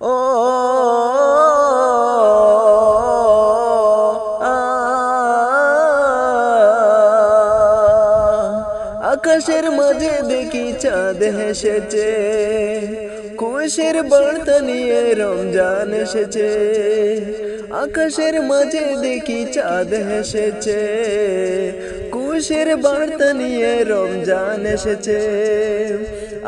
ও আকাশের মাঝে দেখি চাঁদ হেসেছে কুশের বার্তা নিয়ে রমজান এসেছে। আকাশের মাঝে দেখি চাঁদ হেসেছে কুশের বার্তা নিয়ে রমজান এসেছে।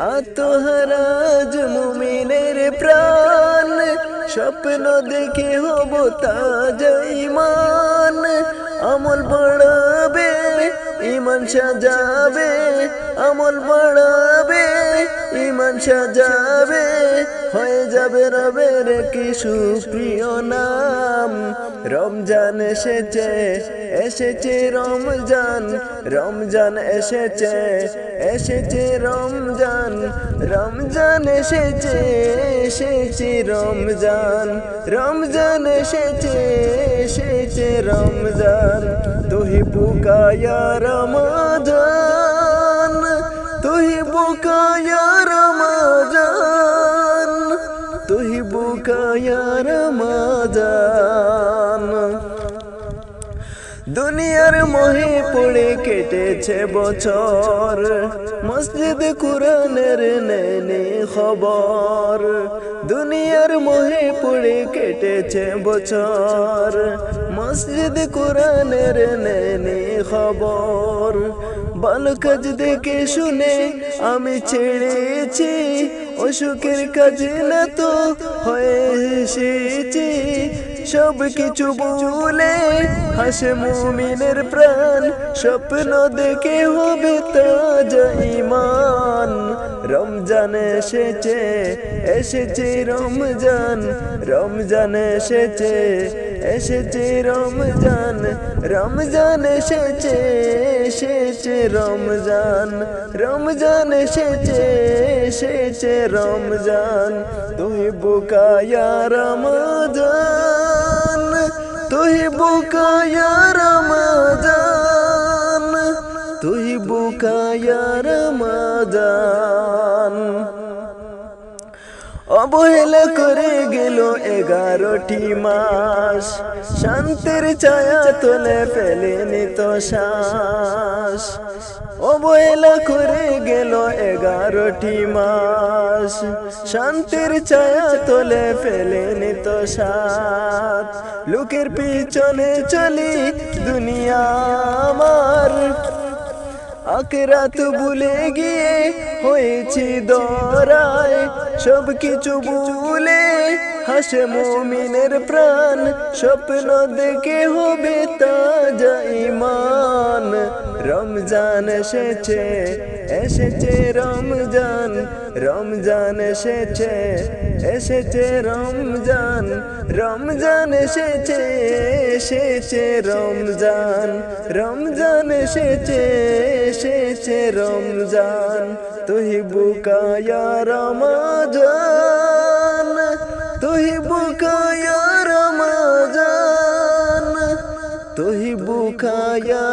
আত্মহারাজ মুমিনের প্রাণ স্বপ্ন দেখে হব তাজ ইমান আমল বাড়াবে ইমান সাজাবে আমল বাড়াবে। ইমান সাজাবে, হয়ে যাবে রবের কি সুপ্রিয় নাম। রমজান এসেছে এসেছে রমজান রমজান এসেছে এসেছে রমজান রমজান এসেছে এসেছে রমজান রমজান এসেছে এসেছে রমজান। তুই বুকায়া রমজান। তুই বুকায়া দুনিয়ার মোহে পড়ে কেটেছে বছর। মসজিদ কুরানের নেনে খবর। দুনিয়ার মোহে পড়ে কেটেছে বছর। মসজিদ কুরানের নেনে খবর। ভালো কাজ দেখে শুনে আমি ছেড়েছি। অসুখের কাজে না তো হয়ে সব কিছু বলে হাসে মুমিনের প্রাণ। স্বপ্ন দেখে হবে তাজা ইমান। রমজান এসেছে এসেছে রমজান রমজান এসেছে এসেছে রমজান রমজান এসেছে এসেছে রমজান রমজান এসেছে এসেছে রমজান। তুই বুকায়া রমজান, তুই বুকায়া বুকায়া রমজান অবহেলা করে গেল এগারোটি মাস। শান্তির ছায়া তোলে ফেলেনি তো শ্বাস। অবহেলা করে গেল এগারোটি মাস। শান্তির ছায়া তোলে ফেলেনি তো সাত লোকের পিছনে চলি দুনিয়া আখরাত ভুলে গিয়ে হয়েছি দরায় সব কিছু ভুলে হাসে মুমিনের প্রাণ, স্বপ্ন দেখে হবে ইমান রমজান এসেছে এসেছে রমজান রমজান এসেছে এসেছে রমজান রমজান এসেছে এসেছে রমজান রমজান এসেছে এসেছে রমজান তুই বুকায়া রমাজান তুই বুকায়া রমাজান তুই বুকায়া